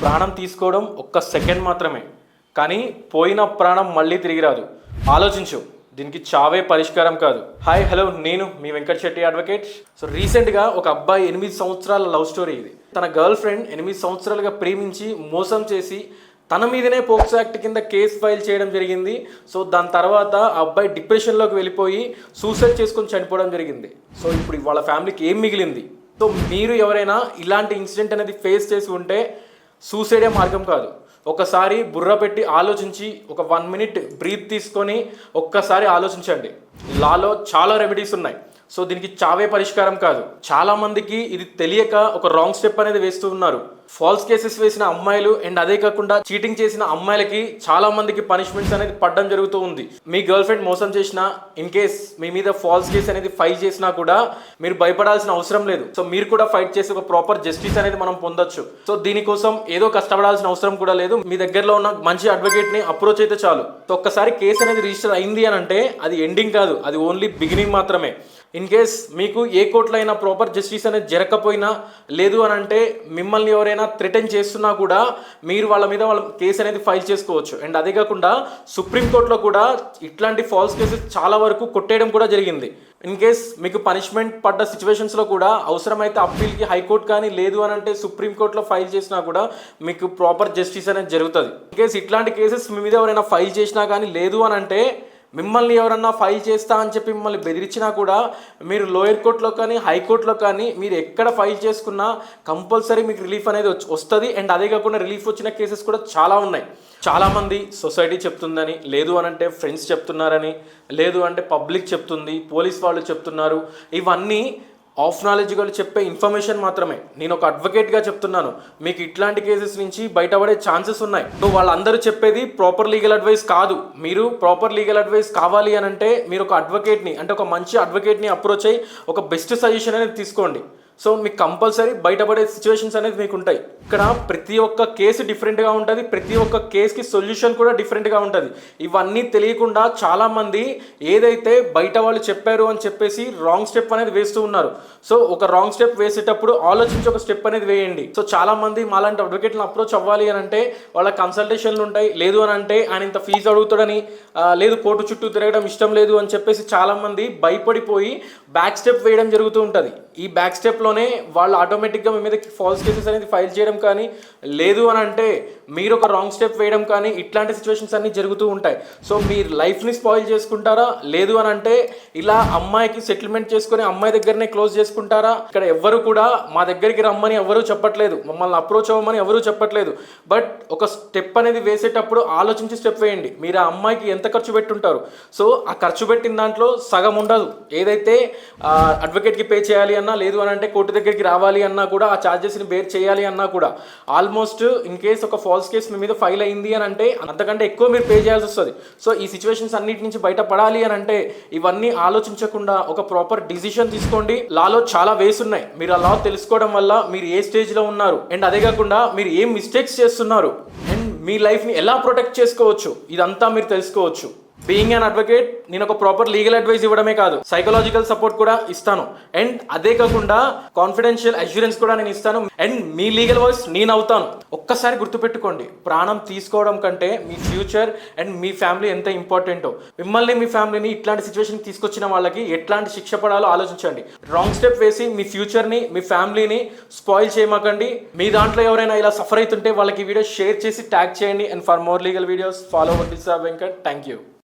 ప్రాణం తీసుకోవడం ఒక్క సెకండ్ మాత్రమే. కానీ పోయిన ప్రాణం మళ్ళీ తిరిగి రాదు. ఆలోచించు దీనికి చావే పరిష్కారం కాదు. హాయ్ హలో నేను మీ వెంకట్ శెట్టి అడ్వకేట్. సో రీసెంట్గా ఒక అబ్బాయి ఎనిమిది సంవత్సరాల లవ్ స్టోరీ ఇది. తన గర్ల్ ఫ్రెండ్ ఎనిమిది సంవత్సరాలుగా ప్రేమించి మోసం చేసి తన మీదనే పోక్సో యాక్ట్ కింద కేసు ఫైల్ చేయడం జరిగింది. సో దాని తర్వాత ఆ అబ్బాయి డిప్రెషన్లోకి వెళ్ళిపోయి సూసైడ్ చేసుకొని చనిపోవడం జరిగింది. సో ఇప్పుడు వాళ్ళ ఫ్యామిలీకి ఏం మిగిలింది? సో మీరు ఎవరైనా ఇలాంటి ఇన్సిడెంట్ అనేది ఫేస్ చేసి ఉంటే సూసైడే మార్గం కాదు. ఒకసారి బుర్ర పెట్టి ఆలోచించి ఒక వన్ మినిట్ బ్రీత్ తీసుకొని ఒక్కసారి ఆలోచించండి. లాలో చాలా రెమెడీస్ ఉన్నాయి. సో దీనికి చావే పరిష్కారం కాదు. చాలా మందికి ఇది తెలియక ఒక రాంగ్ స్టెప్ అనేది వేస్తూ ఉన్నారు. ఫాల్స్ కేసెస్ వేసిన అమ్మాయిలు అండ్ అదే కాకుండా చీటింగ్ చేసిన అమ్మాయిలకి చాలా మందికి పనిష్మెంట్స్ అనేది పడడం జరుగుతూ ఉంది. మీ గర్ల్ ఫ్రెండ్ మోసం చేసిన ఇన్ కేస్ మీ మీద ఫాల్స్ కేస్ అనేది ఫైల్ చేసినా కూడా మీరు భయపడాల్సిన అవసరం లేదు. సో మీరు కూడా ఫైట్ చేసి ఒక ప్రాపర్ జస్టిస్ అనేది మనం పొందొచ్చు. సో దీనికోసం ఏదో కష్టపడాల్సిన అవసరం కూడా లేదు. మీ దగ్గరలో ఉన్న మంచి అడ్వకేట్ని అప్రోచ్ అయితే చాలు. సో ఒక్కసారి కేసు అనేది రిజిస్టర్ అయింది అని అంటే అది ఎండింగ్ కాదు. అది ఓన్లీ బిగినింగ్ మాత్రమే. ఇన్ కేస్ మీకు ఏ కోర్టులో అయినా ప్రాపర్ జస్టిస్ అనేది జరగకపోయినా లేదు అని అంటే మిమ్మల్ని ఎవరైనా థ్రెటన్ చేస్తున్నా కూడా మీరు వాళ్ళ మీద వాళ్ళ కేసు అనేది ఫైల్ చేసుకోవచ్చు. అండ్ అదే కాకుండా సుప్రీంకోర్టులో కూడా ఇట్లాంటి ఫాల్స్ కేసెస్ చాలా వరకు కొట్టేయడం కూడా జరిగింది. ఇన్ కేస్ మీకు పనిష్మెంట్ పడ్డ సిచ్యువేషన్స్లో కూడా అవసరమైతే అప్పీల్కి హైకోర్టు కానీ లేదు అని అంటే సుప్రీంకోర్టులో ఫైల్ చేసినా కూడా మీకు ప్రాపర్ జస్టిస్ అనేది జరుగుతుంది. ఇన్ కేస్ ఇట్లాంటి కేసెస్ మీ మీద ఎవరైనా ఫైల్ చేసినా కానీ లేదు అని అంటే మిమ్మల్ని ఎవరన్నా ఫైల్ చేస్తా అని చెప్పి మిమ్మల్ని బెదిరించినా కూడా మీరు లోయర్ కోర్టులో కానీ హైకోర్టులో కానీ మీరు ఎక్కడ ఫైల్ చేసుకున్నా కంపల్సరీ మీకు రిలీఫ్ అనేది వస్తుంది. అండ్ అదే కాకుండా రిలీఫ్ వచ్చిన కేసెస్ కూడా చాలా ఉన్నాయి. చాలామంది సొసైటీ చెప్తుందని లేదు అని అంటే ఫ్రెండ్స్ చెప్తున్నారని లేదు అంటే పబ్లిక్ చెప్తుంది పోలీస్ వాళ్ళు చెప్తున్నారు. ఇవన్నీ ఆఫ్ నాలెడ్జ్ వాళ్ళు చెప్పే ఇన్ఫర్మేషన్ మాత్రమే. నేను ఒక అడ్వకేట్గా చెప్తున్నాను. మీకు ఇట్లాంటి కేసెస్ నుంచి బయటపడే ఛాన్సెస్ ఉన్నాయి. సో వాళ్ళందరూ చెప్పేది ప్రాపర్ లీగల్ అడ్వైస్ కాదు. మీరు ప్రాపర్ లీగల్ అడ్వైస్ కావాలి అని అంటే మీరు ఒక అడ్వకేట్ని అంటే ఒక మంచి అడ్వకేట్ని అప్రోచ్ అయ్యి ఒక బెస్ట్ సజెషన్ అనేది తీసుకోండి. సో మీకు కంపల్సరీ బయటపడే సిచ్యువేషన్స్ అనేది మీకు ఉంటాయి ఇక్కడ ప్రతి ఒక్క కేసు డిఫరెంట్గా ఉంటుంది ప్రతి ఒక్క కేసుకి సొల్యూషన్ కూడా డిఫరెంట్గా ఉంటుంది. ఇవన్నీ తెలియకుండా చాలామంది ఏదైతే బయట వాళ్ళు చెప్పారు అని చెప్పేసి రాంగ్ స్టెప్ అనేది వేస్తూ ఉన్నారు. సో ఒక రాంగ్ స్టెప్ వేసేటప్పుడు ఆలోచించి ఒక స్టెప్ అనేది వేయండి. సో చాలామంది మాలాంటి అడ్వకేట్లను అప్రోచ్ అవ్వాలి అని అంటే వాళ్ళ కన్సల్టేషన్లు ఉంటాయి లేదు అని అంటే ఆయన ఇంత ఫీజు అడుగుతాడని లేదు కోర్టు చుట్టూ తిరగడం ఇష్టం లేదు అని చెప్పేసి చాలామంది భయపడిపోయి బ్యాక్ స్టెప్ వేయడం జరుగుతూ ఉంటుంది. ఈ బ్యాక్ స్టెప్లోనే వాళ్ళు ఆటోమేటిక్గా మీ మీద ఫాల్స్ కేసెస్ అనేది ఫైల్ చేయడం కానీ లేదు అని అంటే మీరు ఒక రాంగ్ స్టెప్ వేయడం కానీ ఇట్లాంటి సిచ్యువేషన్స్ అన్నీ జరుగుతూ ఉంటాయి. సో మీరు లైఫ్ని స్పాయిల్ చేసుకుంటారా? లేదు అని అంటే ఇలా అమ్మాయికి సెటిల్మెంట్ చేసుకొని అమ్మాయి దగ్గరనే క్లోజ్ చేసుకుంటారా? ఇక్కడ ఎవ్వరు కూడా మా దగ్గరికి రమ్మని ఎవరూ చెప్పట్లేదు. మమ్మల్ని అప్రోచ్ అవ్వమని ఎవరూ చెప్పట్లేదు. బట్ ఒక స్టెప్ అనేది వేసేటప్పుడు ఆలోచించి స్టెప్ వేయండి. మీరు ఆ అమ్మాయికి ఎంత ఖర్చు పెట్టుంటారు? సో ఆ ఖర్చు పెట్టిన దాంట్లో సగం ఉండదు. ఏదైతే అడ్వకేట్కి పే చేయాలి అని లేదు అని అంటే కోర్టు దగ్గరికి రావాలి అన్నా కూడా ఆ ఛార్జెస్ని బేర్ చేయాలి అన్నా కూడా. ఆల్మోస్ట్ ఇన్ కేస్ ఒక ఫాల్స్ కేసు మీ మీద ఫైల్ అయింది అని అంటే అంతకంటే ఎక్కువ మీరు పే చేయాల్సి వస్తుంది. సో ఈ సిచ్యువేషన్స్ అన్నిటి నుంచి బయటపడాలి అని అంటే ఇవన్నీ ఆలోచించకుండా ఒక ప్రాపర్ డిసిషన్ తీసుకోండి. లాలో చాలా వేస్ ఉన్నాయి. మీరు ఆ లా తెలుసుకోవడం వల్ల మీరు ఏ స్టేజ్లో ఉన్నారు? అండ్ అదే కాకుండా మీరు ఏం మిస్టేక్స్ చేస్తున్నారు? అండ్ మీ లైఫ్ని ఎలా ప్రొటెక్ట్ చేసుకోవచ్చు? ఇదంతా మీరు తెలుసుకోవచ్చు. బీయింగ్ అన్ అడ్వకేట్ నేను ఒక ప్రాపర్ లీగల్ అడ్వైస్ ఇవ్వడమే కాదు. సైకలాజికల్ సపోర్ట్ కూడా ఇస్తాను. అండ్ అదే కాకుండా కాన్ఫిడెన్షియల్ అష్యూరెన్స్ కూడా నేను ఇస్తాను. అండ్ మీ లీగల్ వాయిస్ నేను అవుతాను. ఒక్కసారి గుర్తుపెట్టుకోండి. ప్రాణం తీసుకోవడం కంటే మీ ఫ్యూచర్ అండ్ మీ ఫ్యామిలీ ఎంత ఇంపార్టెంటో మిమ్మల్ని మీ ఫ్యామిలీని ఇట్లాంటి సిచ్యువేషన్ తీసుకొచ్చిన వాళ్ళకి ఎట్లాంటి శిక్ష పడాలో ఆలోచించండి. రాంగ్ స్టెప్ వేసి మీ ఫ్యూచర్ని మీ ఫ్యామిలీని స్పాయిల్ చేయమాకండి. మీ దాంట్లో ఎవరైనా ఇలా సఫర్ అవుతుంటే వాళ్ళకి వీడియో షేర్ చేసి ట్యాగ్ చేయండి. And for more legal videos follow this Venkat thank you